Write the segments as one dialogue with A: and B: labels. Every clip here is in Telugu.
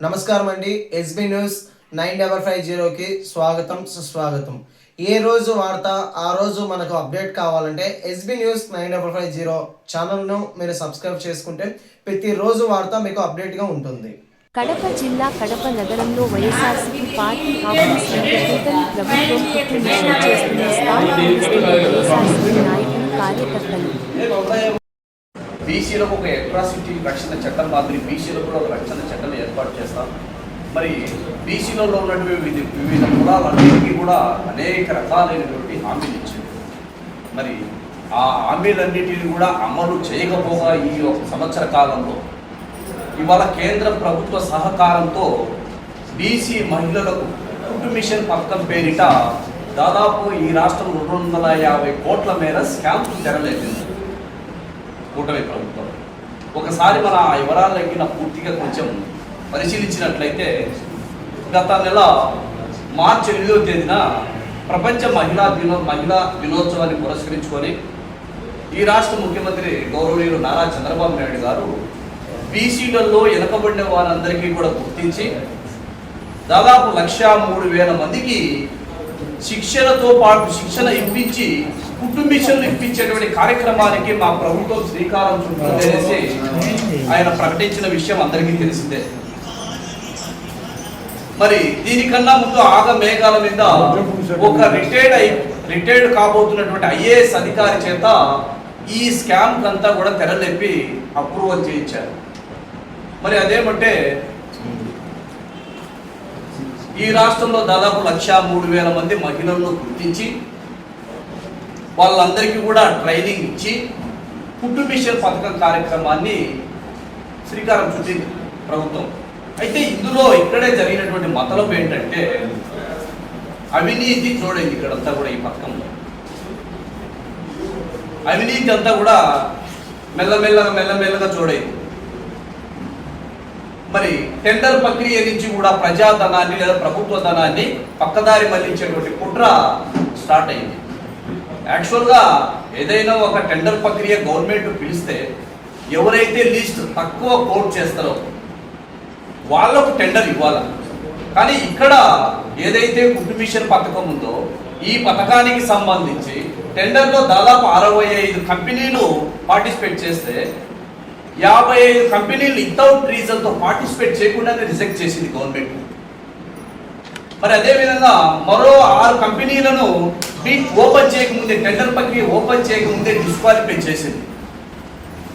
A: నమస్కారం అండి SB news nine double five జీరోకి స్వాగతం సుస్వాగతం. ఏ రోజు వార్త ఆ రోజు మనకు అప్డేట్ కావాలంటే SB news nine double five zero ఛానల్ను మీరు సబ్స్క్రైబ్ చేసుకుంటే ప్రతిరోజు వార్త మీకు అప్డేట్గా ఉంటుంది.
B: కడప జిల్లా కడప నగరంలో వైఎస్ఆర్సీపీ పార్టీ ఆఫీస్ కూటమి ప్రభుత్వం కుట్రమిషన్ చేస్తున్న స్థానిక నాయకులు కార్యకర్తలు.
C: బీసీలకు ఒక అట్రాసిటీ రక్షణ చట్టం మాదిరి బీసీలకు కూడా ఒక రక్షణ చట్టం ఏర్పాటు చేస్తాం. మరి బీసీలలో ఉన్నటువంటి వివిధ కులాలన్నిటికీ కూడా అనేక రకాలైనటువంటి హామీలు ఇచ్చింది మరి ఆ హామీలన్నిటిని కూడా అమలు చేయకపోగా ఈ ఒక సంవత్సర కాలంలో ఇవాళ కేంద్ర ప్రభుత్వ సహకారంతో బీసీ మహిళలకు కుటుంబ మిషన్ పథకం పేరిట దాదాపు ఈ రాష్ట్రం రెండు వందల యాభై కోట్ల మేర స్కామ్ తెరలేపింది కూటమి ప్రభుత్వం. ఒకసారి మన ఆ వివరాలు తగ్గిన పూర్తిగా కొంచెం పరిశీలించినట్లయితే గత నెల మార్చి ఎనిమిదవ తేదీన ప్రపంచ మహిళా దినో మహిళా దినోత్సవాన్ని పురస్కరించుకొని ఈ రాష్ట్ర ముఖ్యమంత్రి గౌరవనీయులు నారా చంద్రబాబు నాయుడు గారు బీసీలలో వెనకబడిన వారందరికీ కూడా గుర్తించి దాదాపు లక్ష మూడు వేల మందికి శిక్షణతో పాటు శిక్షణ ఇప్పించి కుటుంబిషన్లు ఇప్పించేటువంటి కార్యక్రమానికి మా ప్రభుత్వం శ్రీకారం చుట్టాలనేసి ఆయన ప్రకటించిన విషయం అందరికీ తెలిసిందే. మరి దీనికన్నా ముందు ఆగ మేఘాల మీద ఒక రిటైర్డ్ అయి రిటైర్డ్ కాబోతున్నటువంటి ఐఏఎస్ అధికారి చేత ఈ స్కామ్ అంతా కూడా తెరలేపి అప్రూవల్ చేయించారు. మరి అదేమంటే ఈ రాష్ట్రంలో దాదాపు లక్షా మూడు వేల మంది మహిళలను గుర్తించి వాళ్ళందరికీ కూడా ట్రైనింగ్ ఇచ్చి కుటుంబిషన్ పథకం కార్యక్రమాన్ని శ్రీకారం చుట్టింది ప్రభుత్వం. అయితే ఇందులో ఇక్కడే జరిగినటువంటి మతలపు ఏంటంటే అవినీతి చూడండి ఇక్కడంతా కూడా ఈ పథకంలో. అవినీతి అంతా కూడా మెల్లమెల్లగా మెల్లమెల్లగా చూడైంది మరి టెండర్ ప్రక్రియ నుంచి కూడా ప్రజాధనాన్ని లేదా ప్రభుత్వ ధనాన్ని పక్కదారి మళ్ళించేటువంటి కుట్ర స్టార్ట్ అయింది. యాక్చువల్గా ఏదైనా ఒక టెండర్ ప్రక్రియ గవర్నమెంట్ పిలిస్తే ఎవరైతే లీస్ట్ తక్కువ కోట్ చేస్తారో వాళ్ళకు టెండర్ ఇవ్వాలి. కానీ ఇక్కడ ఏదైతే కుటుంబిషన్ పథకం ఉందో ఈ పథకానికి సంబంధించి టెండర్లో దాదాపు అరవై ఐదు కంపెనీలు పార్టిసిపేట్ చేస్తే యాభై ఐదు కంపెనీలు వితౌట్ రీజన్తో పార్టిసిపేట్ చేయకుండానే రిజెక్ట్ చేసింది గవర్నమెంట్ మరి అదే విధంగా మరో ఆరు కంపెనీలను బిడ్ ఓపెన్ చేయకముందే టెండర్ ప్రక్రియ ఓపెన్ చేయకముందే డిస్క్వాలిఫై చేసింది.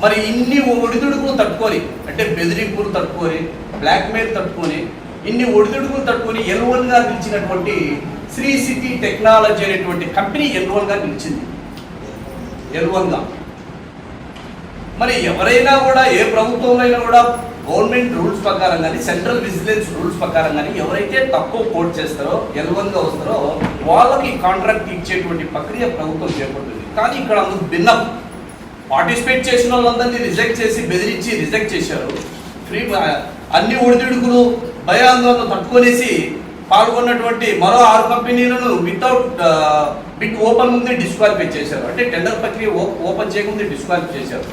C: మరి ఇన్ని ఒడిదుడుకులు తట్టుకొని అంటే బెదిరింపులు తట్టుకొని బ్లాక్మెయిల్ తట్టుకొని ఇన్ని ఒడిదుడుకులు తట్టుకొని ఎల్వన్గా గా నిలిచినటువంటి శ్రీ సిటీ టెక్నాలజీ అనేటువంటి కంపెనీ ఎల్గా నిలిచింది. ఎల్గా. మరి ఎవరైనా కూడా ఏ ప్రభుత్వంలో అయినా కూడా గవర్నమెంట్ రూల్స్ ప్రకారం కానీ సెంట్రల్ విజిలెన్స్ రూల్స్ ప్రకారం కానీ ఎవరైతే తక్కువ కోట్ చేస్తారో ఎల్వన్గా వస్తారో వాళ్ళకి కాంట్రాక్ట్ ఇచ్చేటువంటి ప్రక్రియ ప్రభుత్వం చేపడుతుంది. కానీ ఇక్కడ అందుకు భిన్నం. పార్టిసిపేట్ చేసిన వాళ్ళందరినీ రిజెక్ట్ చేసి బెదిరించి రిజెక్ట్ చేశారు. ఫ్రీ అన్ని ఒడిదుడుకులు భయాందోళన తట్టుకొనేసి పాల్గొన్నటువంటి మరో ఆరు కంపెనీలను వితౌట్ బిట్ ఓపెన్ ముందే డిస్క్వాలిఫై చేశారు. అంటే టెండర్ ప్రక్రియ ఓపెన్ చేయకముందే డిస్క్వాలిఫై చేశారు.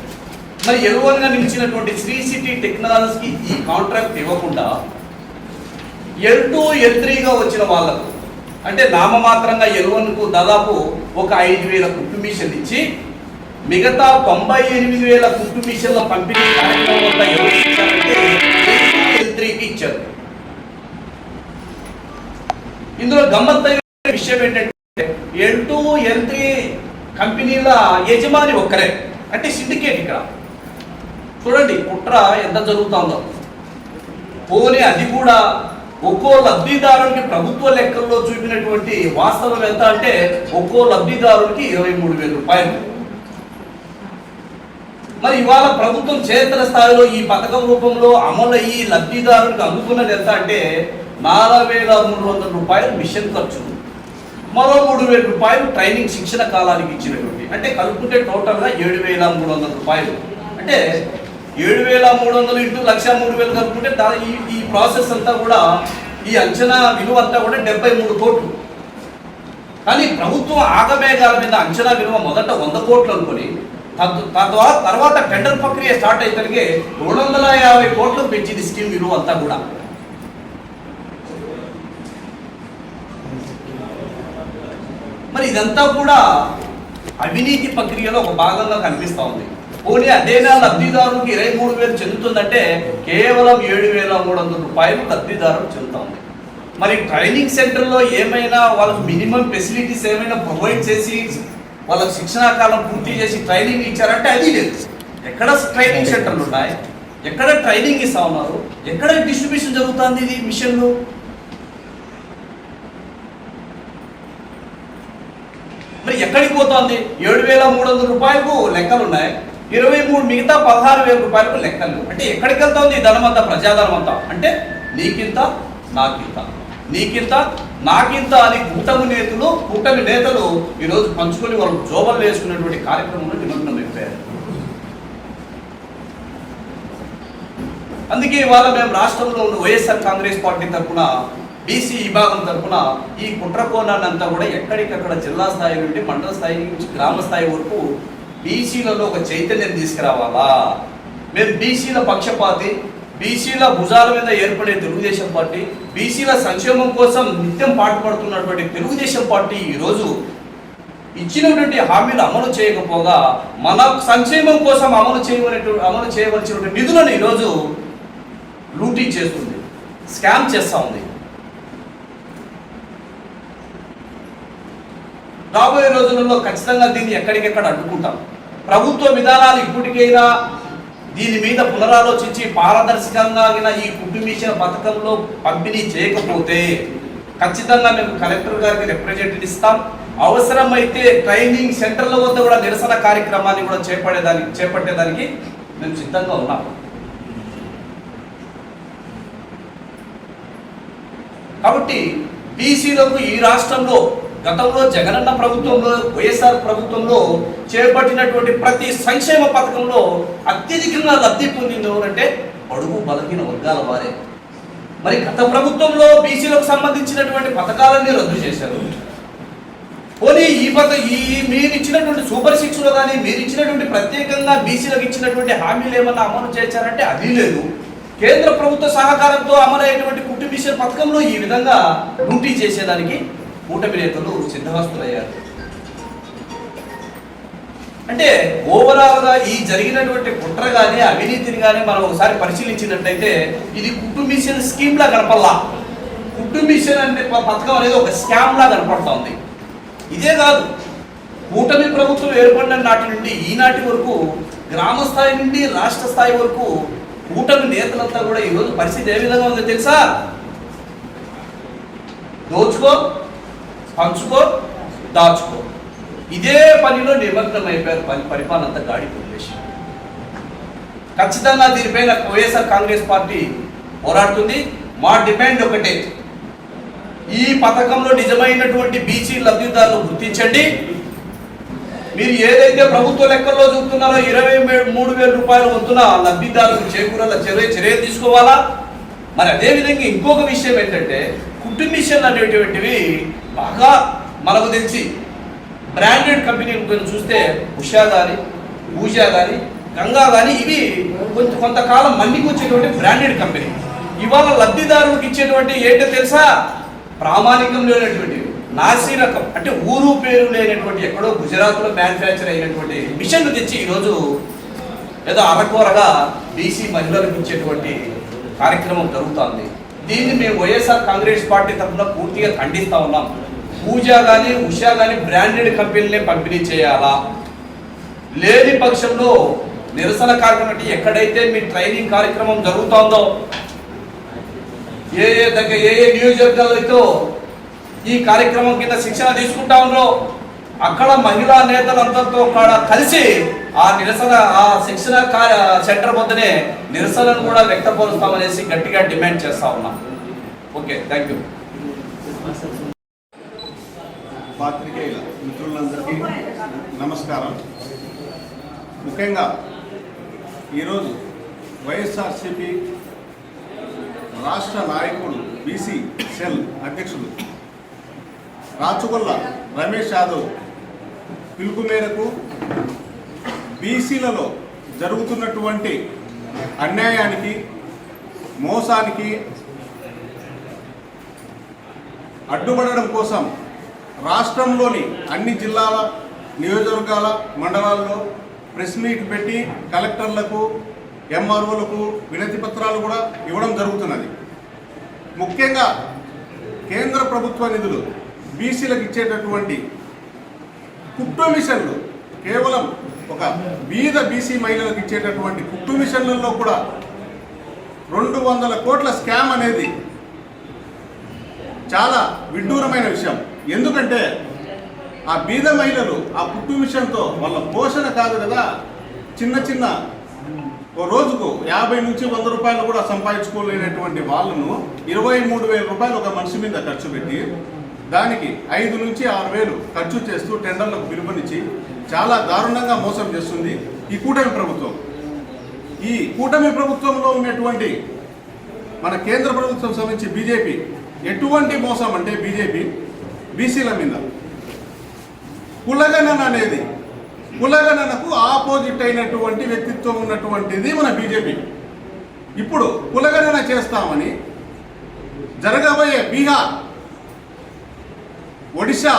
C: మరి ఎరువుగా నిలిచినటువంటి శ్రీ సిటీ టెక్నాలజీకి ఈ కాంట్రాక్ట్ ఇవ్వకుండా ఎల్ టూ ఎల్ త్రీగా వచ్చిన వాళ్ళకు అంటే నామమాత్రంగా ఎరువన్కు దాదాపు ఒక ఐదు వేల కుటుంబీషన్లు ఇచ్చి మిగతా తొంభై ఎనిమిది వేల కుటుంబీషన్ల పంపిణీ కార్యక్రమం ఎల్ త్రీకి ఇచ్చారు. ఇందులో గమ్మత్తైన విషయం ఏంటంటే ఎల్ టూ ఎల్ త్రీ కంపెనీల యజమాని ఒక్కరే అంటే సిండికేట్ ఇక్కడ. చూడండి కుట్ర ఎంత జరుగుతుందో. పోనీ అది కూడా ఒక్కో లబ్ధిదారునికి ప్రభుత్వ లెక్కల్లో చూపినటువంటి వాస్తవం ఎంత అంటే ఒక్కో లబ్ధిదారునికి ఇరవై మూడు వేల రూపాయలు. మరి ఇవాళ ప్రభుత్వం క్షేత్ర స్థాయిలో ఈ పథకం రూపంలో అమలయ్యి లబ్ధిదారునికి అందుకున్నది ఎంత అంటే నాలుగు వేల మూడు వందల రూపాయలు మిషన్ ఖర్చు. మరో మూడు వేల రూపాయలు ట్రైనింగ్ శిక్షణ కాలానికి ఇచ్చినటువంటి. అంటే కలుపుకుంటే టోటల్గా ఏడు వేల మూడు వందల రూపాయలు. అంటే ఏడు వేల మూడు వందలు ఇంటూ లక్ష మూడు వేలు కనుక్కుంటే దాని ఈ ఈ ప్రాసెస్ అంతా కూడా ఈ అంచనా విలువ అంతా కూడా డెబ్బై మూడు కోట్లు. కానీ ప్రభుత్వం ఆగమేఘాల మీద అంచనా విలువ మొదట వంద కోట్లు అనుకుని తద్వారా తర్వాత టెండర్ ప్రక్రియ స్టార్ట్ అయితే రెండు వందల యాభై కోట్లు పెంచింది స్కీమ్ విలువ అంతా కూడా. మరి ఇదంతా కూడా అవినీతి ప్రక్రియలో ఒక భాగంగా కనిపిస్తూ ఉంది. పోనీ అదేనా లబ్ధిదారునికి ఇరవై మూడు వేలు చెందుతుందంటే కేవలం ఏడు వేల మూడు వందల రూపాయలు లబ్ధిదారులు చెందుతా ఉంది. మరి ట్రైనింగ్ సెంటర్లో ఏమైనా వాళ్ళకి మినిమం ఫెసిలిటీస్ ఏమైనా ప్రొవైడ్ చేసి వాళ్ళకి శిక్షణా కాలం పూర్తి చేసి ట్రైనింగ్ ఇచ్చారంటే అది లేదు. ఎక్కడ ట్రైనింగ్ సెంటర్లు ఉన్నాయి? ఎక్కడ ట్రైనింగ్ ఇస్తా ఉన్నారు? ఎక్కడ డిస్ట్రిబ్యూషన్ జరుగుతుంది ఇది మిషన్లు? మరి ఎక్కడికి పోతోంది? ఏడు వేల మూడు వందల రూపాయలకు లెక్కలు ఉన్నాయి. ఇరవై మూడు మిగతా పదహారు వేల రూపాయలకు లెక్కలు. అంటే ఎక్కడికి వెళ్తోంది ఈ ధనం ప్రజాధనం అంతా? అంటే నీకింత నాకింత. నీకింత నాకింత అని కూటమి నేతలు కూటమి నేతలు ఈరోజు పంచుకొని వాళ్ళు జోబలు వేసుకున్నటువంటి కార్యక్రమంలో నిమగ్నం అయిపోయారు. అందుకే ఇవాళ మేము రాష్ట్రంలో ఉన్న వైఎస్ఆర్ కాంగ్రెస్ పార్టీ తరఫున బీసీ విభాగం తరఫున ఈ కుట్రకోణాన్ని అంతా కూడా ఎక్కడికక్కడ జిల్లా స్థాయి నుండి మండల స్థాయి నుంచి గ్రామ స్థాయి వరకు బీసీలలో ఒక చైతన్యం తీసుకురావాలా? మేము బీసీల పక్షపాతి బీసీల భుజాల మీద ఏర్పడే తెలుగుదేశం పార్టీ బీసీల సంక్షేమం కోసం నిత్యం పాటుపడుతున్నటువంటి తెలుగుదేశం పార్టీ ఈరోజు ఇచ్చినటువంటి హామీలు అమలు చేయకపోగా మన సంక్షేమం కోసం అమలు చేయవలటువంటి అమలు చేయవలసినటువంటి నిధులను ఈరోజు లూటీ చేస్తుంది స్కామ్ చేస్తూ ఉంది. రాబోయే రోజులలో ఖచ్చితంగా దీన్ని ఎక్కడికెక్కడ అడ్డుకుంటాం? ప్రభుత్వ విధానాలు ఇప్పటికైనా దీని మీద పునరాలోచించి పారదర్శకంగా ఈ కుటుంబీషన్ పథకంలో పంపిణీ చేయకపోతే ఖచ్చితంగా మేము కలెక్టర్ గారికి రిప్రజెంటేటివ్ ఇస్తాం. అవసరమైతే ట్రైనింగ్ సెంటర్ల వద్ద కూడా నిరసన కార్యక్రమాన్ని కూడా చేపట్టేదానికి చేపట్టేదానికి మేము సిద్ధంగా ఉన్నాం. కాబట్టి బీసీలకు ఈ రాష్ట్రంలో గతంలో జగనన్న ప్రభుత్వంలో వైఎస్ఆర్ ప్రభుత్వంలో చేపట్టినటువంటి ప్రతి సంక్షేమ పథకంలో అత్యధికంగా లబ్ధి పొందింది ఎవరంటే అడుగు బలహీన వర్గాల వారే. మరి గత ప్రభుత్వంలో బీసీలకు సంబంధించినటువంటి పథకాలన్నీ రద్దు చేశారు. పోనీ ఈ పథ ఈ మీరు ఇచ్చినటువంటి సూపర్ సిక్స్ కానీ మీరు ఇచ్చినటువంటి ప్రత్యేకంగా బీసీలకు ఇచ్చినటువంటి హామీలు ఏమన్నా అమలు చేశారంటే అది లేదు. కేంద్ర ప్రభుత్వ సహకారంతో అమలైనటువంటి కుటుంబీషన్ పథకంలో ఈ విధంగా డ్యూటీ చేసేదానికి కూటమి నేతలు సిద్ధహస్తులయ్యారు. అంటే ఓవరాల్గా ఈ జరిగినటువంటి కుట్ర కానీ అవినీతిని కానీ మనం ఒకసారి పరిశీలించినట్టయితే ఇది కుటుంబిషన్ స్కీమ్ లా కనపడలా. కుటుంబీషన్ అంటే పథకం అనేది ఒక స్కామ్ లా కనపడుతోంది. ఇదే కాదు కూటమి ప్రభుత్వం ఏర్పడిన నాటి నుండి ఈనాటి వరకు గ్రామ స్థాయి నుండి రాష్ట్ర స్థాయి వరకు కూటమి నేతలంతా కూడా ఈరోజు పరిస్థితి ఏ విధంగా ఉందో తెలుసా? దోచుకో. పంచుకో దాచుకో. ఇదే పనిలో నిమగ్నం అయిపోయారు పని పరిపాలన అంతా గాడి వదిలేసి ఖచ్చితంగా దీనిపైన వైఎస్ఆర్ కాంగ్రెస్ పార్టీ పోరాడుతుంది. మా డిమాండ్ ఒకటే. ఈ పథకంలో నిజమైనటువంటి బీసీ లబ్ధిదారులు గుర్తించండి. మీరు ఏదైతే ప్రభుత్వ లెక్కల్లో చూపుతున్నారో ఇరవై మూడు వేల రూపాయల వంతున లబ్ధిదారులకు చేకూరల చర్య చర్యలు తీసుకోవాలా? మరి అదేవిధంగా ఇంకొక విషయం ఏంటంటే కుటుంబిషన్ అనేటువంటివి బాగా మనకు తెలిసి బ్రాండెడ్ కంపెనీ చూస్తే ఉషా కానీ ఊషా కానీ గంగా కానీ ఇవి కొంత కొంతకాలం మండికి వచ్చేటువంటి బ్రాండెడ్ కంపెనీ. ఇవాళ లబ్ధిదారులకు ఇచ్చేటువంటి ఏంటో తెలుసా? ప్రామాణికం లేనటువంటి నాసి రకం అంటే ఊరు పేరు లేనటువంటి ఎక్కడో గుజరాత్లో మ్యానుఫ్యాక్చర్ అయినటువంటి మిషన్లు తెచ్చి ఈరోజు ఏదో అరకూరగా బీసీ మహిళలకు ఇచ్చేటువంటి కార్యక్రమం జరుగుతోంది. దీన్ని మేము వైఎస్ఆర్ కాంగ్రెస్ పార్టీ తరఫున పూర్తిగా ఖండిస్తా ఉన్నాం. పూజ కానీ ఉషా కానీ బ్రాండెడ్ కంపెనీలే పంపిణీ చేయాలా? లేని పక్షంలో నిరసన కార్యక్రమం ఎక్కడైతే మీ ట్రైనింగ్ కార్యక్రమం జరుగుతోందో ఏ ఏ దగ్గర ఏ ఏ నియోజకవర్గాలతో ఈ కార్యక్రమం కింద శిక్షణ తీసుకుంటా ఉన్నారో అక్కడ మహిళా నేతలందరితో కూడా కలిసి ఆ నిరసన ఆ శిక్షణ సెంటర్ వద్దనే నిరసనను కూడా వ్యక్తపరుస్తామనేసి గట్టిగా డిమాండ్ చేస్తా ఉన్నాం. ఓకే థ్యాంక్ యూ
D: పాత్రికేయుల మిత్రులందరికీ నమస్కారం. ముఖ్యంగా ఈరోజు వైఎస్ఆర్సిపి రాష్ట్ర నాయకుడు బీసీ సెల్ అధ్యక్షుడు రాచుగొల్ల రమేష్ యాదవ్ పిలుపు మేరకు బీసీలలో జరుగుతున్నటువంటి అన్యాయానికి మోసానికి అడ్డుపడడం కోసం రాష్ట్రంలోని అన్ని జిల్లాల నియోజకవర్గాల మండలాల్లో ప్రెస్ మీట్ పెట్టి కలెక్టర్లకు ఎంఆర్ఓలకు వినతి పత్రాలు కూడా ఇవ్వడం జరుగుతున్నది. ముఖ్యంగా కేంద్ర ప్రభుత్వ నిధులు బీసీలకు ఇచ్చేటటువంటి కుట్టు మిషన్లు కేవలం ఒక బీద బీసీ మహిళలకు ఇచ్చేటటువంటి కుట్టు మిషన్లలో కూడా రెండు వందల కోట్ల స్కామ్ అనేది చాలా విడ్డూరమైన విషయం. ఎందుకంటే ఆ బీద మహిళలు ఆ పుట్టు మిషన్తో వాళ్ళ పోషణ కాదు కదా. చిన్న చిన్న ఓ రోజుకు యాభై నుంచి వంద రూపాయలు కూడా సంపాదించుకోలేనటువంటి వాళ్ళను ఇరవై మూడు వేల రూపాయలు ఒక మనిషి మీద ఖర్చు పెట్టి దానికి ఐదు నుంచి ఆరు వేలు ఖర్చు చేస్తూ టెండర్లకు పిలుపునిచ్చి చాలా దారుణంగా మోసం చేస్తుంది ఈ కూటమి ప్రభుత్వం. ఈ కూటమి ప్రభుత్వంలో ఉన్నటువంటి మన కేంద్ర ప్రభుత్వం సంబంధించి బీజేపీ ఎటువంటి మోసం అంటే బీజేపీ బీసీల మీద. కులగణన అనేది కులగణనకు ఆపోజిట్ అయినటువంటి వ్యక్తిత్వం ఉన్నటువంటిది మన బీజేపీ. ఇప్పుడు కులగణన చేస్తామని జరగబోయే బీహార్ ఒడిశా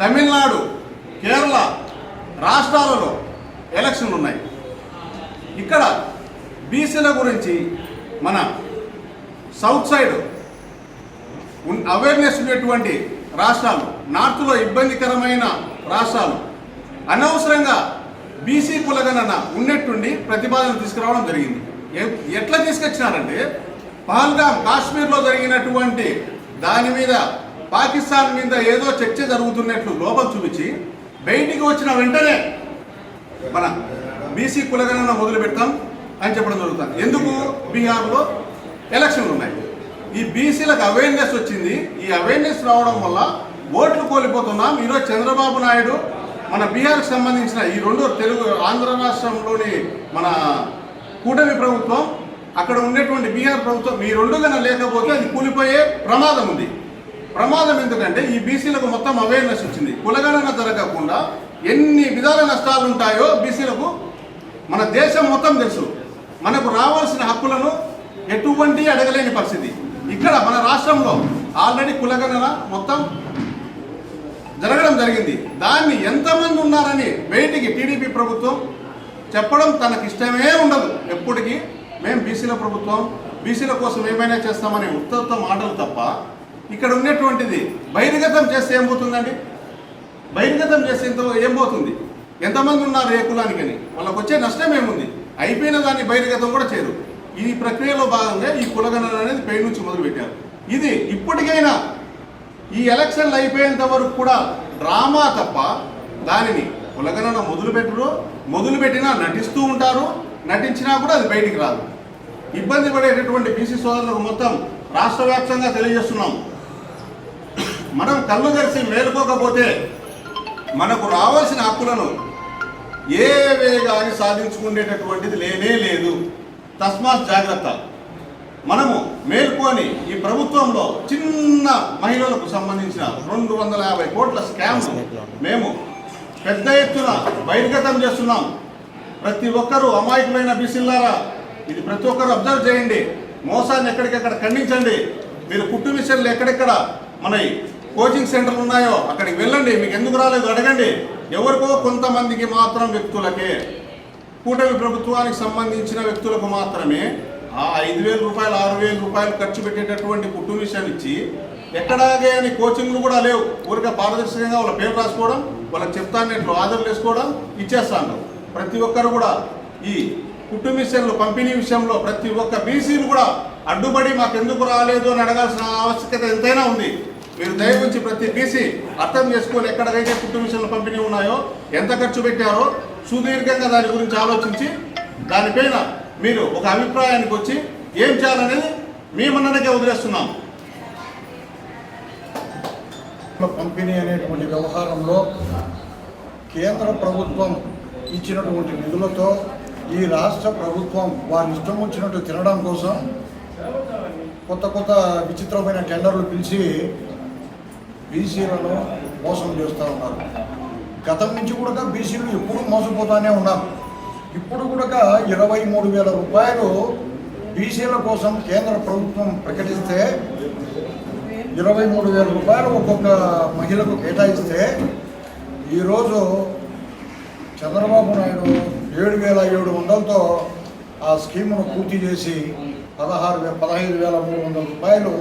D: తమిళనాడు కేరళ రాష్ట్రాలలో ఎలక్షన్లు ఉన్నాయి. ఇక్కడ బీసీల గురించి మన సౌత్ సైడ్ ఉన్- అవేర్నెస్ ఉన్నటువంటి రాష్ట్రాలు నార్త్లో ఇబ్బందికరమైన రాష్ట్రాలు. అనవసరంగా బీసీ కులగణన ఉన్నట్టుండి ప్రతిపాదన తీసుకురావడం జరిగింది. ఎట్లా తీసుకొచ్చినారంటే పహల్గామ్ కాశ్మీర్లో జరిగినటువంటి దాని మీద పాకిస్తాన్ మీద ఏదో చర్చ జరుగుతున్నట్లు లోపం చూపించి బయటికి వచ్చిన వెంటనే మన బీసీ కులగణన మొదలు పెడతాం అని చెప్పడం జరుగుతుంది. ఎందుకు? బీహార్లో ఎలక్షన్లు ఉన్నాయి. ఈ బీసీలకు అవేర్నెస్ వచ్చింది. ఈ అవేర్నెస్ రావడం వల్ల ఓట్లు కోల్పోతున్నాం. ఈరోజు చంద్రబాబు నాయుడు మన బీహార్కి సంబంధించిన ఈ రెండు తెలుగు ఆంధ్ర రాష్ట్రంలోని మన కూటమి ప్రభుత్వం అక్కడ ఉండేటువంటి బీహార్ ప్రభుత్వం ఈ రెండు కన్నా లేకపోతే అది కూలిపోయే ప్రమాదం ఉంది. ప్రమాదం ఎందుకంటే ఈ బీసీలకు మొత్తం అవేర్నెస్ వచ్చింది. కులగణన జరగకుండా ఎన్ని విధాల నష్టాలు ఉంటాయో బీసీలకు మన దేశం మొత్తం తెలుసు. మనకు రావాల్సిన హక్కులను ఎటువంటి అడగలేని పరిస్థితి. ఇక్కడ మన రాష్ట్రంలో ఆల్రెడీ కులగణన మొత్తం జరగడం జరిగింది. దాన్ని ఎంతమంది ఉన్నారని బయటికి టీడీపీ ప్రభుత్వం చెప్పడం తనకి ఇష్టమే ఉండదు. ఎప్పటికీ మేము బీసీల ప్రభుత్వం బీసీల కోసం ఏమైనా చేస్తామనే ఉత్తత్వ మాటలు తప్ప ఇక్కడ ఉన్నటువంటిది బహిర్గతం చేస్తే ఏం పోతుందండి? బహిర్గతం చేస్తే ఇంత ఏం పోతుంది? ఎంతమంది ఉన్నారు ఏ కులానికని? వాళ్ళకు వచ్చే నష్టం ఏముంది? అయిపోయిన దాన్ని బహిర్గతం కూడా చేయరు. ఈ ప్రక్రియలో భాగంగా ఈ కులగణన అనేది పై నుంచి మొదలుపెట్టారు. ఇది ఇప్పటికైనా ఈ ఎలక్షన్లు అయిపోయేంత వరకు కూడా డ్రామా తప్ప దానిని కులగణన మొదలుపెట్టరు మొదలుపెట్టినా నటిస్తూ ఉంటారు నటించినా కూడా అది బయటికి రాదు. ఇబ్బంది పడేటటువంటి బీసీ సోదరులకు మొత్తం రాష్ట్ర వ్యాప్తంగా తెలియజేస్తున్నాం. మనం కళ్ళు తెరిచి మేలుకోకపోతే మనకు రావాల్సిన హక్కులను ఏవే వేగాన్ని సాధించుకునేటటువంటిది లేనే లేదు. తస్మాత్ జాగ్రత్త. మనము మేల్కొని ఈ ప్రభుత్వంలో చిన్న మహిళలకు సంబంధించిన రెండు వందల యాభై కోట్ల స్కామ్ మేము పెద్ద ఎత్తున బహిర్గతం చేస్తున్నాం. ప్రతి ఒక్కరూ అమాయకులైన బీసీలారా ఇది ప్రతి ఒక్కరు అబ్జర్వ్ చేయండి. మోసాన్ని ఎక్కడికెక్కడ ఖండించండి. మీరు కుట్టు మిషన్లు ఎక్కడెక్కడ మన కోచింగ్ సెంటర్లు ఉన్నాయో అక్కడికి వెళ్ళండి. మీకు ఎందుకు రాలేదు అడగండి. ఎవరికో కొంతమందికి మాత్రం వ్యక్తులకే కూటమి ప్రభుత్వానికి సంబంధించిన వ్యక్తులకు మాత్రమే ఆ ఐదు వేల రూపాయలు ఆరు వేల రూపాయలు ఖర్చు పెట్టేటటువంటి కుట్టు మిషన్ ఇచ్చి ఎక్కడాగే అని కోచింగ్లు కూడా లేవు. ఊరికే పారదర్శకంగా వాళ్ళ పేరు రాసుకోవడం వాళ్ళకి చెప్తానట్లు ఆధార్లు వేసుకోవడం ఇచ్చేస్తాను ప్రతి ఒక్కరు కూడా ఈ కుట్టు మిషన్లు పంపిణీ విషయంలో ప్రతి ఒక్క బీసీలు కూడా అడ్డుపడి మాకు ఎందుకు రాలేదు అని అడగాల్సిన ఆవశ్యకత ఎంతైనా ఉంది. మీరు దయవుంచి ప్రతి బీసీ అర్థం చేసుకొని ఎక్కడికైతే కుట్టు పంపిణీ ఉన్నాయో ఎంత ఖర్చు పెట్టారో సుదీర్ఘంగా దాని గురించి ఆలోచించి దానిపైన మీరు ఒక అభిప్రాయానికి వచ్చి ఏం చేయాలనేది మేమన్నకే వదిలేస్తున్నాం.
E: పంపిణీ అనేటువంటి వ్యవహారంలో కేంద్ర ప్రభుత్వం ఇచ్చినటువంటి నిధులతో ఈ రాష్ట్ర ప్రభుత్వం వారి ఇష్టం వచ్చినట్టు తినడం కోసం కొత్త కొత్త విచిత్రమైన టెండర్లు పిలిచి బీసీలను మోసం చేస్తూ ఉన్నారు. గతం నుంచి కూడా బీసీలు ఎప్పుడు మోసపోతానే ఉన్నారు. ఇప్పుడు కూడా ఇరవై మూడు వేల రూపాయలు బీసీల కోసం కేంద్ర ప్రభుత్వం ప్రకటిస్తే ఇరవై మూడు వేల రూపాయలు ఒక్కొక్క మహిళకు కేటాయిస్తే ఈరోజు చంద్రబాబు నాయుడు ఏడు వేల ఏడు వందలతో ఆ స్కీమును పూర్తి చేసి పదహారు వే పదహైదు వేల మూడు వందల రూపాయలు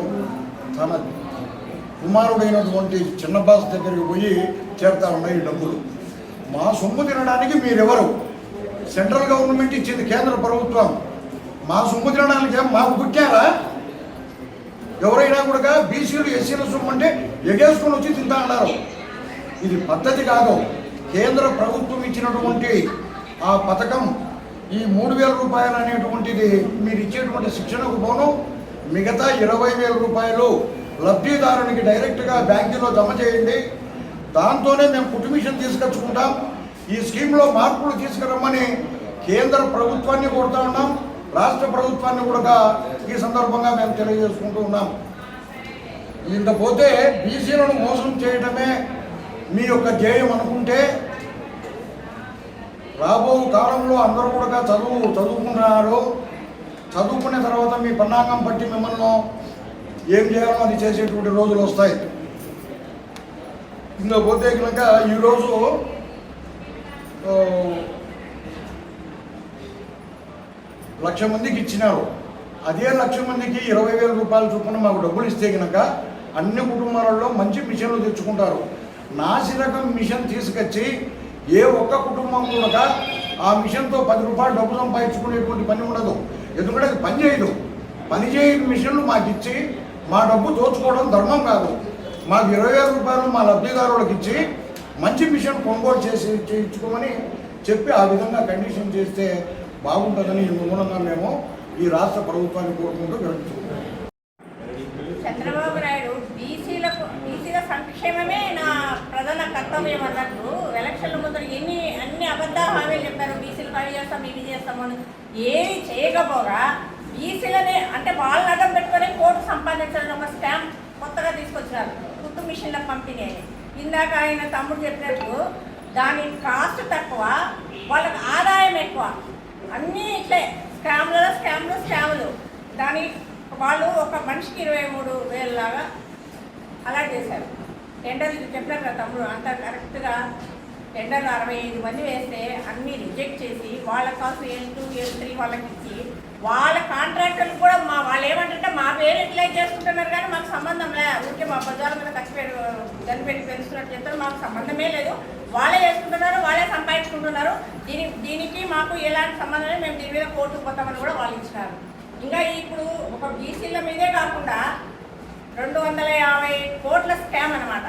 E: తన కుమారుడైనటువంటి చిన్నబాస్ దగ్గరికి పోయి చేరుతా ఉన్నాయి డబ్బులు. మా సొమ్ము తినడానికి మీరెవరు? సెంట్రల్ గవర్నమెంట్ ఇచ్చింది కేంద్ర ప్రభుత్వం. మా సొమ్ము తినడానికి మాకు పుట్టారా ఎవరైనా కూడా బీసీలు ఎస్సీల సొమ్ము అంటే ఎగేసుకొని వచ్చి తింటా అన్నారు. ఇది పద్ధతి కాదు. కేంద్ర ప్రభుత్వం ఇచ్చినటువంటి ఆ పథకం ఈ మూడు వేల రూపాయలు అనేటువంటిది మీరు ఇచ్చేటువంటి శిక్షణకు పోను. మిగతా ఇరవై వేల రూపాయలు లబ్ధిదారునికి డైరెక్ట్గా బ్యాంకులో జమ చేయండి. దాంతోనే మేము కుటుంబిషన్ తీసుకొచ్చుకుంటాం. ఈ స్కీమ్లో మార్పులు తీసుకురమ్మని కేంద్ర ప్రభుత్వాన్ని కోరుతా ఉన్నాం. రాష్ట్ర ప్రభుత్వాన్ని కూడా ఈ సందర్భంగా మేము తెలియజేసుకుంటూ ఉన్నాం. ఇంతపోతే బీసీలను మోసం చేయడమే మీ యొక్క ధ్యేయం అనుకుంటే రాబో కాలంలో అందరూ కూడా చదువు చదువుకున్నారు చదువుకున్న తర్వాత మీ పన్నాగం పట్టి మిమ్మల్ని ఏం చేయాలో అది చేసేటువంటి రోజులు వస్తాయి. ఇంకా పోతే కనుక ఈరోజు లక్ష మందికి ఇచ్చినారు. అదే లక్ష మందికి ఇరవై వేల రూపాయల చొప్పున మాకు డబ్బులు ఇస్తే కనుక అన్ని కుటుంబాలలో మంచి మిషన్లు తెచ్చుకుంటారు. నాసిరకం మిషన్ తీసుకొచ్చి ఏ ఒక్క కుటుంబం కూడా ఆ మిషన్తో పది రూపాయలు డబ్బు సంపాదించుకునేటువంటి పని ఉండదు. ఎందుకంటే అది పని చేయదు. పని చేయని మిషన్లు మాకు ఇచ్చి మా డబ్బు దోచుకోవడం ధర్మం కాదు. మాకు ఇరవై వేల రూపాయలు మా లబ్ధిదారులకు ఇచ్చి మంచి మిషన్ కొనుగోలు చేసి చేయించుకోమని చెప్పి ఆ విధంగా కండిషన్ చేస్తే బాగుంటుందని ఈ మూలంగా మేము ఈ రాష్ట్ర ప్రభుత్వాన్ని కోరుకుంటూ విరమించుకుంటాం
F: చంద్రబాబు నాయుడు బీసీలకు బీసీల సంక్షేమమే నా ప్రధాన కర్తవ్యం అన్నట్టు ఎలక్షన్ల ముందర ఎన్ని అన్ని అబద్ధ హామీలు చెప్పారు. బీసీలు పని చేస్తాం ఇవి చేస్తామని అని ఏమి చేయకపోగా బీసీలనే అంటే వాళ్ళ కోర్టు సంపాదించడం ఒక స్టాంప్ కొత్తగా తీసుకొచ్చినారు కుత్తు మిషన్లకు పంపిణీ అని ఇందాక ఆయన తమ్ముడు చెప్పినట్టు దాని కాస్ట్ తక్కువ వాళ్ళకి ఆదాయం ఎక్కువ. అన్నీ ఇట్లే. స్కామ్లలో స్కామ్లు స్కాములు. దాని వాళ్ళు ఒక మనిషికి ఇరవై మూడు వేలు లాగా అలాట్ చేశారు. టెండర్ చెప్పినారు కదా తమ్ముడు. అంత కరెక్ట్గా టెండర్లు అరవై ఐదు మంది వేస్తే అన్నీ రిజెక్ట్ చేసి వాళ్ళ caste L two L three వాళ్ళకి ఇచ్చి వాళ్ళ కాంట్రాక్టర్లు కూడా మా వాళ్ళు ఏమంటుంటే మా పేరు యూటిలైజ్ చేసుకుంటున్నారు కానీ మాకు సంబంధం లే. ఊరికే మా బజార్ల మీద ఖర్చు పెరు కనిపెట్టి పెంచుతున్నట్టు చెప్తారు మాకు సంబంధమే లేదు. వాళ్ళే చేసుకుంటున్నారు వాళ్ళే సంపాదించుకుంటున్నారు. దీని దీనికి మాకు ఎలాంటి సంబంధం లేదు. మేము దీని మీద కోర్టుకు పోతామని కూడా వాళ్ళు ఇచ్చినారు. ఇంకా ఇప్పుడు ఒక బీసీల మీదే కాకుండా రెండు వందల యాభై కోట్ల స్కామ్ అనమాట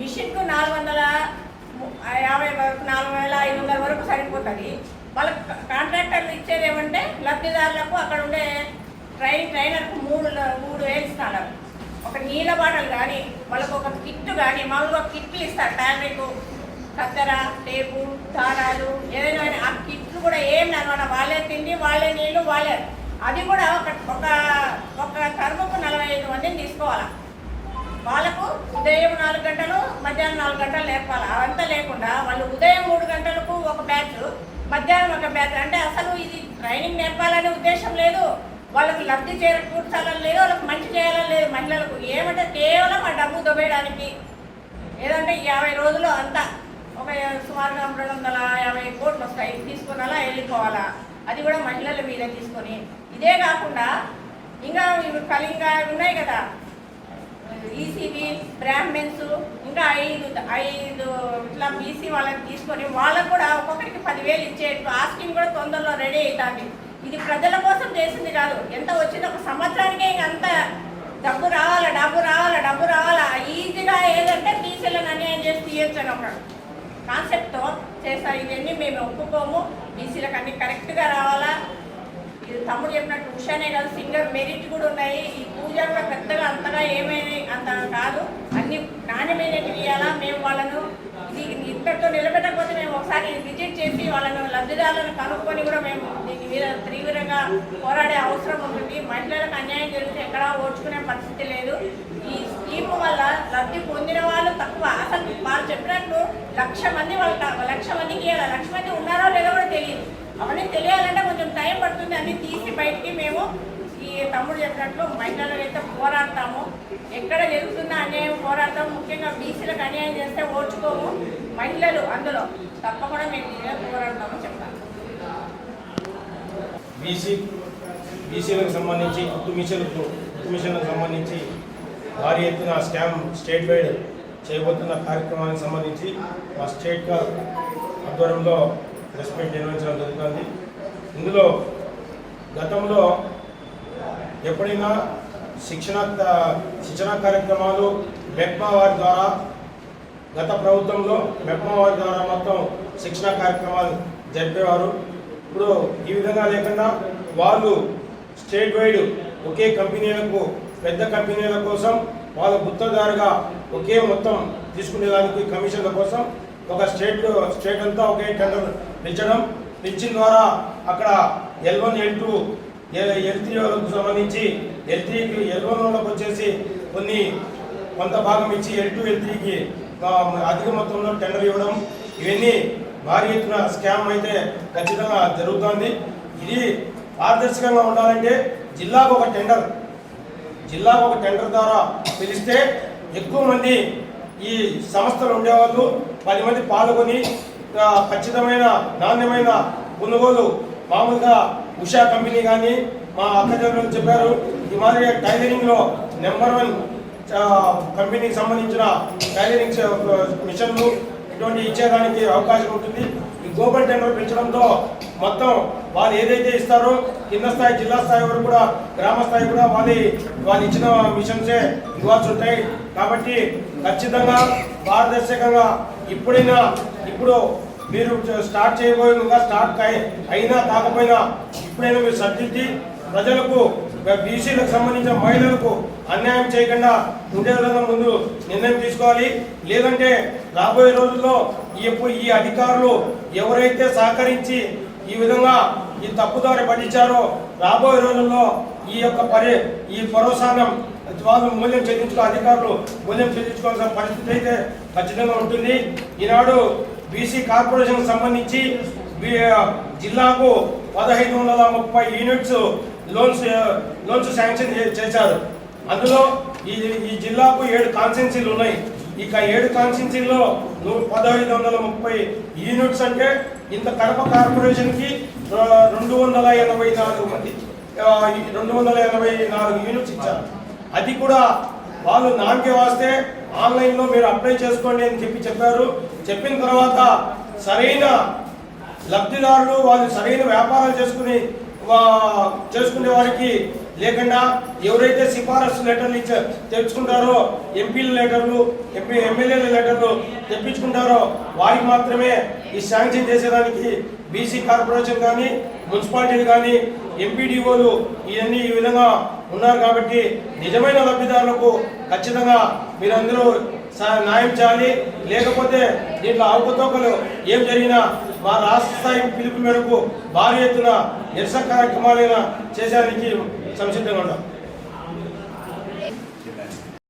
F: మిషన్కు నాలుగు వందల యాభై వరకు నాలుగు వేల ఐదు వందల వరకు సరిపోతుంది. వాళ్ళకి కాంట్రాక్టర్లు ఇచ్చేది ఏమంటే లబ్ధిదారులకు అక్కడ ఉండే ట్రైన్ ట్రైనర్కు మూడు మూడు వేలు ఇస్తున్నారు ఒక నీళ్ళ బాటలు కానీ వాళ్ళకు ఒక కిట్ కానీ మామూలుగా కిట్లు ఇస్తారు. ఫ్యాబ్రిక్ కత్తెర టేపు దారాలు ఏదైనా కానీ. ఆ కిట్లు కూడా ఏం అనమాట వాళ్ళే తిండి వాళ్ళే నీళ్ళు వాళ్ళే. అది కూడా ఒక ఒక ఒక కర్మకు నలభై ఐదు మందిని తీసుకోవాలి. వాళ్ళకు ఉదయం నాలుగు గంటలు మధ్యాహ్నం నాలుగు గంటలు నేర్పాలి అవంతా లేకుండా వాళ్ళు ఉదయం మూడు గంటలకు ఒక బ్యాచ్ మధ్యాహ్నం ఒక బ్యాచ్. అంటే అసలు ఇది ట్రైనింగ్ నేర్పాలనే ఉద్దేశం లేదు. వాళ్ళకి లబ్ధి చేకూర్చాలని లేదు వాళ్ళకి మంచి చేయాలని లేదు. మహిళలకు ఏమంటే కేవలం ఆ డబ్బు దొబ్బేయడానికి ఏదంటే యాభై రోజులు అంతా ఒక సుమారుగా రెండు వందల యాభై కోట్లు వస్తాయి. తీసుకున్నాలా వెళ్ళిపోవాలా? అది కూడా మహిళల మీద తీసుకొని. ఇదే కాకుండా ఇంకా ఇవి కళింగ ఉన్నాయి కదా. ఈసీబీ బ్రాహ్మిన్స్ ఇంకా ఐదు ఐదు ఇట్లా బీసీ వాళ్ళని తీసుకొని వాళ్ళకు కూడా ఒక్కొక్కరికి పదివేలు ఇచ్చేట్టు. ఆ స్కీమ్ కూడా తొందరలో రెడీ అవుతుంది ఇది ప్రజల కోసం చేసింది కాదు. ఎంత వచ్చింది? ఒక సంవత్సరానికే ఇంక అంత డబ్బు రావాలా డబ్బు రావాలా డబ్బు రావాలా? ఈజీగా ఏదంటే బీసీలను అన్యాయం చేసి తీయొచ్చు అని ఒక కాన్సెప్ట్తో చేస్తారు ఇవన్నీ మేము ఒప్పుకోము. బీసీలకు అన్ని కరెక్ట్గా రావాలా. ఇది తమ్ముడు చెప్పినట్టు ఉషానే కాదు సింగర్ మెరిట్ కూడా ఉన్నాయి. ఈ కూడా పెద్దగా అంతగా ఏమైనా అంత కాదు. అన్ని నాణ్యమైనటివి ఇవ్వాలా మేము వాళ్ళను ఇది ఇంతటితో నిలబెట్టకపోతే మేము ఒకసారి విజిట్ చేసి వాళ్ళను లబ్ధిదారులను కనుక్కొని కూడా మేము దీని మీద తీవ్రంగా పోరాడే అవసరం ఉంటుంది. మహిళలకు అన్యాయం జరిగితే ఎక్కడా ఓడ్చుకునే పరిస్థితి లేదు. ఈ స్కీమ్ వల్ల లబ్ధి పొందిన వాళ్ళు తక్కువ. అసలు వాళ్ళు చెప్పినట్టు లక్ష మంది వాళ్ళ లక్ష మందికి లక్ష మంది ఉన్నారో లేదో కూడా తెలియదు. అవన్నీ తెలియాలంటే కొంచెం టైం పడుతుంది. అన్ని తీసి బయటికి మేము తమ్ముడు చెప్పినట్లు మహిళలు అయితే పోరాడతాము. ఎక్కడ జరుగుతున్న అన్యాయం పోరాడతాము. ముఖ్యంగా బీసీలకు అన్యాయం చేస్తే ఓడ్చుకోము మహిళలు అందులో తప్పకుండా మేము పోరాడతాము చెప్తాను.
G: బీసీ బీసీలకు సంబంధించి కుట్టు మిషన్లకు కుట్టు మిషన్లకు సంబంధించి భారీ ఎత్తున స్కామ్ స్టేట్ వైడ్ చేయబోతున్న కార్యక్రమానికి సంబంధించి మా స్టేట్ గారు ఆధ్వర్యంలో ప్రెస్ మీట్ నిర్వహించడం జరుగుతుంది. ఇందులో గతంలో ఎప్పుడైనా శిక్షణ శిక్షణ కార్యక్రమాలు మెప్మా వారి ద్వారా గత ప్రభుత్వంలో మెప్మా వారి ద్వారా మొత్తం శిక్షణ కార్యక్రమాలు జరిపేవారు. ఇప్పుడు ఈ విధంగా లేకుండా వాళ్ళు స్టేట్ వైడ్ ఒకే కంపెనీలకు పెద్ద కంపెనీల కోసం వాళ్ళ గుత్తదారుగా ఒకే మొత్తం తీసుకునేదానికి కమిషన్ల కోసం ఒక స్టేట్ స్టేట్ అంతా ఒకే టెండర్ పిలిచడం పిలిచిన ద్వారా అక్కడ L one L two L వాళ్ళకు సంబంధించి ఎల్ త్రీకి ఎల్ వన్ వచ్చేసి కొన్ని కొంత భాగం ఇచ్చి ఎల్ టూ ఎల్ త్రీకి అధిక మొత్తంలో టెండర్ ఇవ్వడం. ఇవన్నీ భారీ ఎత్తున స్కామ్ అయితే ఖచ్చితంగా జరుగుతోంది. ఇది పారదర్శకంగా ఉండాలంటే జిల్లాకు ఒక టెండర్ జిల్లాకు ఒక టెండర్ ద్వారా పిలిస్తే ఎక్కువ మంది ఈ సంస్థలు ఉండేవాళ్ళు పది మంది పాల్గొని ఖచ్చితమైన నాణ్యమైన కొనుగోలు మామూలుగా ఉషా కంపెనీ కానీ మా అక్కజనులు చెప్పారు. ఈ మాదిరిగా టైలరింగ్లో నెంబర్ వన్ కంపెనీకి సంబంధించిన టైలరింగ్ మిషన్లు ఇటువంటి ఇచ్చేదానికి అవకాశం ఉంటుంది. ఈ గ్లోబల్ టెండర్ పెంచడంతో మొత్తం వాళ్ళు ఏదైతే ఇస్తారో కింద స్థాయి జిల్లా స్థాయి వరకు కూడా గ్రామ స్థాయి కూడా వాళ్ళు వాళ్ళు ఇచ్చిన మిషన్సే ఇవ్వాల్సి ఉంటాయి. కాబట్టి ఖచ్చితంగా పారదర్శకంగా ఇప్పుడైనా ఇప్పుడు మీరు స్టార్ట్ చేయబోయేగా స్టార్ట్ అయి- అయినా కాకపోయినా ఇప్పుడైనా మీరు సర్దిద్ది ప్రజలకు బీసీలకు సంబంధించిన మహిళలకు అన్యాయం చేయకుండా ఉండే విధంగా ముందు నిర్ణయం తీసుకోవాలి. లేదంటే రాబోయే రోజుల్లో ఈ ఈ అధికారులు ఎవరైతే సహకరించి ఈ విధంగా ఈ తప్పుదారి పట్టించారో రాబోయే రోజుల్లో ఈ యొక్క పరి ఈ పరోసానం వాళ్ళు మూల్యం చెల్లించుకో అధికారులు మూల్యం చెల్లించుకోవాల్సిన పరిస్థితి అయితే ఖచ్చితంగా ఉంటుంది. ఈనాడు బీసీ కార్పొరేషన్ సంబంధించి బి- జిల్లాకు పదహైదు వందల ముప్పై యూనిట్స్ లోన్స్ లోన్స్ శాంక్షన్ చే- చేశారు. అందులో ఈ ఈ జిల్లాకు ఏడు కాన్సెన్సీలు ఉన్నాయి. ఇక ఏడు కాన్సెన్సీల్లో పదహైదు వందల ముప్పై యూనిట్స్ అంటే ఇంత కడప కార్పొరేషన్కి రెండు వందల ఎనభై నాలుగు మంది ఈ రెండు వందల ఎనభై నాలుగు యూనిట్స్ ఇచ్చారు. అది కూడా వాళ్ళు నాకే వాస్తే ఆన్లైన్లో మీరు అప్లై చేసుకోండి అని చెప్పి చెప్పారు. చెప్పిన తర్వాత సరైన లబ్ధిదారులు వాళ్ళు సరైన వ్యాపారాలు చేసుకుని చేసుకునే వారికి లేకుండా ఎవరైతే సిఫారసు లెటర్లు ఇచ్చే తెచ్చుకుంటారో ఎంపీల లెటర్లు ఎంపీ ఎమ్మెల్యేల లెటర్లు తెప్పించుకుంటారో వారికి మాత్రమే ఈ శాంక్షన్ చేసేదానికి బీసీ కార్పొరేషన్ కానీ మున్సిపాలిటీలు కానీ ఎంపీడీఓలు ఇవన్నీ ఈ విధంగా ఉన్నారు కాబట్టి నిజమైన లబ్ధిదారులకు ఖచ్చితంగా మీరందరూ న్యాయం చేయాలి. లేకపోతే దీంట్లో అవకతవకలు ఏం జరిగినా మా రాష్ట్ర స్థాయి పిలుపు మేరకు భారీ ఎత్తున నిరసన కార్యక్రమాలైనా చేసేదానికి సంసిద్ధంగా ఉన్నాం.